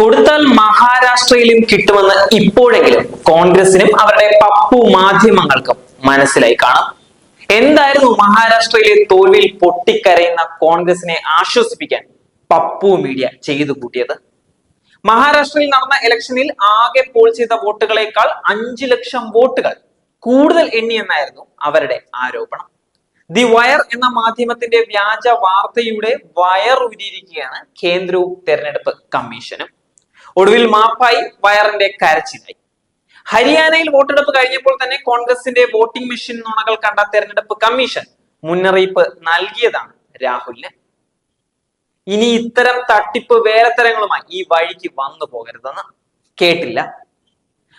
കൊടുത്താൽ മഹാരാഷ്ട്രയിലും കിട്ടുമെന്ന് ഇപ്പോഴെങ്കിലും കോൺഗ്രസിനും അവരുടെ പപ്പു മാധ്യമങ്ങൾക്കും മനസ്സിലായി കാണാം. എന്തായിരുന്നു മഹാരാഷ്ട്രയിലെ തോൽവിയിൽ പൊട്ടിക്കരയുന്ന കോൺഗ്രസിനെ ആശ്വസിപ്പിക്കാൻ പപ്പു മീഡിയ ചെയ്തു കൂട്ടിയത്? മഹാരാഷ്ട്രയിൽ നടന്ന ഇലക്ഷനിൽ ആകെ പോൾ ചെയ്ത വോട്ടുകളേക്കാൾ അഞ്ചു ലക്ഷം വോട്ടുകൾ കൂടുതൽ എണ്ണിയെന്നായിരുന്നു അവരുടെ ആരോപണം. ദി വയർ എന്ന മാധ്യമത്തിന്റെ വ്യാജ വാർത്തയുടെ വയർ ഉരിയിരിക്കുകയാണ് കേന്ദ്രവും തെരഞ്ഞെടുപ്പ് കമ്മീഷനും. ഒടുവിൽ മാപ്പായി വയറിന്റെ കരച്ചിലായി. ഹരിയാനയിൽ വോട്ടെടുപ്പ് കഴിഞ്ഞപ്പോൾ തന്നെ കോൺഗ്രസിന്റെ വോട്ടിംഗ് മെഷീൻ നുണകൾ കണ്ട തെരഞ്ഞെടുപ്പ് കമ്മീഷൻ മുന്നറിയിപ്പ് നൽകിയതാണ് രാഹുലിന്. ഇനി ഇത്തരം തട്ടിപ്പ് വേലത്തരങ്ങളുമായി ഈ വഴിക്ക് വന്നു പോകരുതെന്ന് കേട്ടില്ല.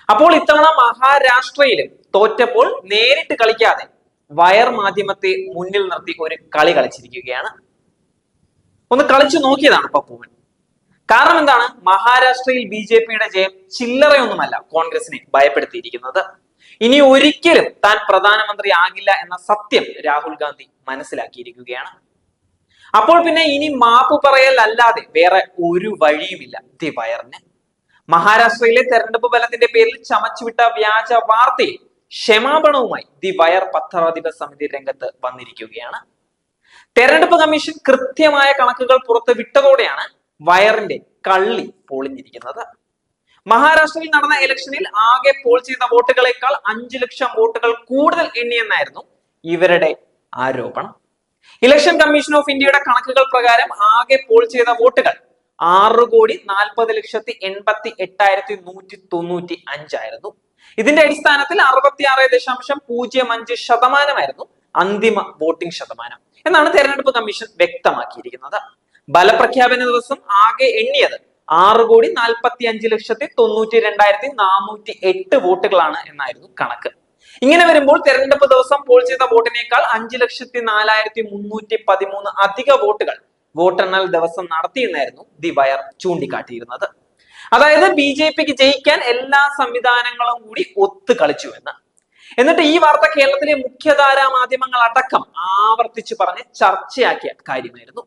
അപ്പോൾ ഇത്തവണ മഹാരാഷ്ട്രയിലും തോറ്റപ്പോൾ നേരിട്ട് കളിക്കാതെ വയർ മാധ്യമത്തെ മുന്നിൽ നിർത്തി ഒരു കളി കളിച്ചിരിക്കുകയാണ്. ഒന്ന് കളിച്ചു നോക്കിയതാണ് പപ്പുവൻ കാരണം എന്താണ്? മഹാരാഷ്ട്രയിൽ ബി ജെ പിയുടെ ജയം ചില്ലറയൊന്നുമല്ല കോൺഗ്രസിനെ ഭയപ്പെടുത്തിയിരിക്കുന്നത്. ഇനി ഒരിക്കലും താൻ പ്രധാനമന്ത്രി ആകില്ല എന്ന സത്യം രാഹുൽ ഗാന്ധി മനസ്സിലാക്കിയിരിക്കുകയാണ്. അപ്പോൾ പിന്നെ ഇനി മാപ്പ് പറയൽ അല്ലാതെ വേറെ ഒരു വഴിയുമില്ല. ദി വയറിന്. മഹാരാഷ്ട്രയിലെ തെരഞ്ഞെടുപ്പ് ഫലത്തിന്റെ പേരിൽ ചമച്ചുവിട്ട വ്യാജ വാർത്തയിൽ ക്ഷമാപണവുമായി ദി വയർ പത്രാധിപ സമിതി രംഗത്ത് വന്നിരിക്കുകയാണ്. തെരഞ്ഞെടുപ്പ് കമ്മീഷൻ കൃത്യമായ കണക്കുകൾ പുറത്ത് വിട്ടതോടെയാണ് വയറിന്റെ കള്ളി പൊളിഞ്ഞിരിക്കുന്നത്. മഹാരാഷ്ട്രയിൽ നടന്ന ഇലക്ഷനിൽ ആകെ പോൾ ചെയ്ത വോട്ടുകളേക്കാൾ അഞ്ചു ലക്ഷം വോട്ടുകൾ കൂടുതൽ എണ്ണിയെന്നായിരുന്നു ഇവരുടെ ആരോപണം. ഇലക്ഷൻ കമ്മീഷൻ ഓഫ് ഇന്ത്യയുടെ കണക്കുകൾ പ്രകാരം ആകെ പോൾ ചെയ്ത വോട്ടുകൾ ആറ് കോടി നാൽപ്പത് ലക്ഷത്തി എൺപത്തി എട്ടായിരത്തി നൂറ്റി തൊണ്ണൂറ്റി അഞ്ചായിരുന്നു. ഇതിന്റെ അടിസ്ഥാനത്തിൽ അറുപത്തി ആറ് ദശാംശം പൂജ്യം അഞ്ച് ശതമാനമായിരുന്നു അന്തിമ വോട്ടിംഗ് ശതമാനം എന്നാണ് തെരഞ്ഞെടുപ്പ് കമ്മീഷൻ വ്യക്തമാക്കിയിരിക്കുന്നത്. ഫലപ്രഖ്യാപന ദിവസം ആകെ എണ്ണിയത് ആറ് കോടി നാൽപ്പത്തി അഞ്ച് ലക്ഷത്തി തൊണ്ണൂറ്റി രണ്ടായിരത്തി നാനൂറ്റി എട്ട് വോട്ടുകളാണ് എന്നായിരുന്നു കണക്ക്. ഇങ്ങനെ വരുമ്പോൾ തെരഞ്ഞെടുപ്പ് ദിവസം പോൾ ചെയ്ത വോട്ടിനേക്കാൾ അഞ്ച് ലക്ഷത്തി നാലായിരത്തി മുന്നൂറ്റി പതിമൂന്ന് അധിക വോട്ടുകൾ വോട്ടെണ്ണൽ ദിവസം നടത്തിയെന്നായിരുന്നു ദി വയർ ചൂണ്ടിക്കാട്ടിയിരുന്നത്. അതായത് ബി ജെ പിക്ക് ജയിക്കാൻ എല്ലാ സംവിധാനങ്ങളും കൂടി ഒത്തു കളിച്ചു എന്ന്. എന്നിട്ട് ഈ വാർത്ത കേരളത്തിലെ മുഖ്യധാരാ മാധ്യമങ്ങൾ അടക്കം ആവർത്തിച്ചു പറഞ്ഞ് ചർച്ചയാക്കിയ കാര്യമായിരുന്നു.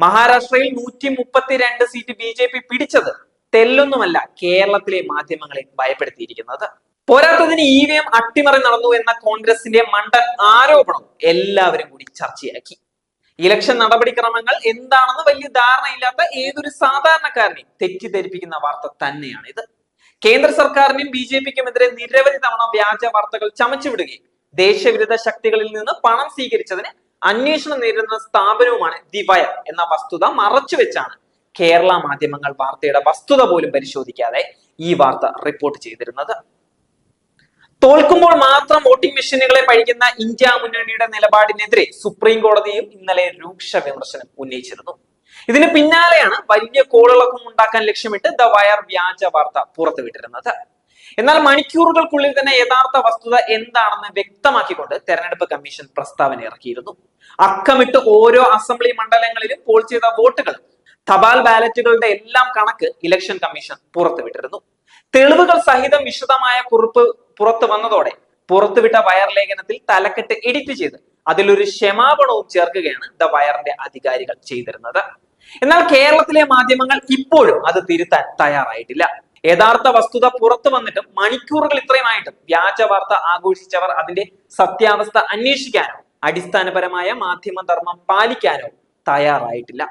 മഹാരാഷ്ട്രയിൽ നൂറ്റി മുപ്പത്തിരണ്ട് സീറ്റ് ബി ജെ പി പിടിച്ചത് തെല്ലൊന്നുമല്ല കേരളത്തിലെ മാധ്യമങ്ങളെ ഭയപ്പെടുത്തിയിരിക്കുന്നത്. പോരാത്തതിന് ഇ വി എം അട്ടിമറി നടന്നു എന്ന കോൺഗ്രസിന്റെ മണ്ടൻ ആരോപണം എല്ലാവരും കൂടി ചർച്ചയാക്കി. ഇലക്ഷൻ നടപടിക്രമങ്ങൾ എന്താണെന്ന് വലിയ ധാരണയില്ലാത്ത ഏതൊരു സാധാരണക്കാരനെയും തെറ്റിദ്ധരിപ്പിക്കുന്ന വാർത്ത തന്നെയാണ് ഇത് കേന്ദ്ര സർക്കാരിനും ബി ജെ പിക്കുമെതിരെ നിരവധി തവണ വ്യാജ വാർത്തകൾ ചമച്ചുവിടുകയും ദേശവിരുദ്ധ ശക്തികളിൽ നിന്ന് പണം സ്വീകരിച്ചതിന് അന്വേഷണം നേരിടുന്ന സ്ഥാപനവുമാണ് ദി വയർ എന്ന വസ്തുത മറച്ചുവെച്ചാണ് കേരള മാധ്യമങ്ങൾ വാർത്തയുടെ വസ്തുത പോലും പരിശോധിക്കാതെ ഈ വാർത്ത റിപ്പോർട്ട് ചെയ്തിരുന്നത്. തോൽക്കുമ്പോൾ മാത്രം വോട്ടിംഗ് മെഷീനുകളെ പഴിക്കുന്ന ഇന്ത്യ മുന്നണിയുടെ നിലപാടിനെതിരെ സുപ്രീം കോടതിയും ഇന്നലെ രൂക്ഷ വിമർശനം ഉന്നയിച്ചിരുന്നു. ഇതിന് പിന്നാലെയാണ് വലിയ കോളിളക്കം ഉണ്ടാക്കാൻ ലക്ഷ്യമിട്ട് ദ വയർ വ്യാജ വാർത്ത പുറത്തുവിട്ടിരുന്നത്. എന്നാൽ മണിക്കൂറുകൾക്കുള്ളിൽ തന്നെ യഥാർത്ഥ വസ്തുത എന്താണെന്ന് വ്യക്തമാക്കിക്കൊണ്ട് തെരഞ്ഞെടുപ്പ് കമ്മീഷൻ പ്രസ്താവന ഇറക്കിയിരുന്നു. അക്കമിട്ട് ഓരോ അസംബ്ലി മണ്ഡലങ്ങളിലും പോൾ ചെയ്ത വോട്ടുകൾ തപാൽ ബാലറ്റുകളുടെ എല്ലാം കണക്ക് ഇലക്ഷൻ കമ്മീഷൻ പുറത്തുവിട്ടിരുന്നു. തെളിവുകൾ സഹിതം വിശദമായ കുറിപ്പ് പുറത്തു വന്നതോടെ പുറത്തുവിട്ട വയർ ലേഖനത്തിൽ തലക്കെട്ട് എഡിറ്റ് ചെയ്ത് അതിലൊരു ക്ഷമാപണവും ചേർക്കുകയാണ് ദ വയറിന്റെ അധികാരികൾ ചെയ്തിരുന്നത്. എന്നാൽ കേരളത്തിലെ മാധ്യമങ്ങൾ ഇപ്പോഴും അത് തിരുത്താൻ തയ്യാറായിട്ടില്ല. യഥാർത്ഥ വസ്തുത പുറത്തു വന്നിട്ടും മണിക്കൂറുകൾ ഇത്രയുമായിട്ടും വ്യാജ വാർത്ത ആഘോഷിച്ചവർ അതിന്റെ സത്യാവസ്ഥ അന്വേഷിക്കാനോ അടിസ്ഥാനപരമായ മാധ്യമധർമ്മം പാലിക്കാനോ തയ്യാറായിട്ടില്ല.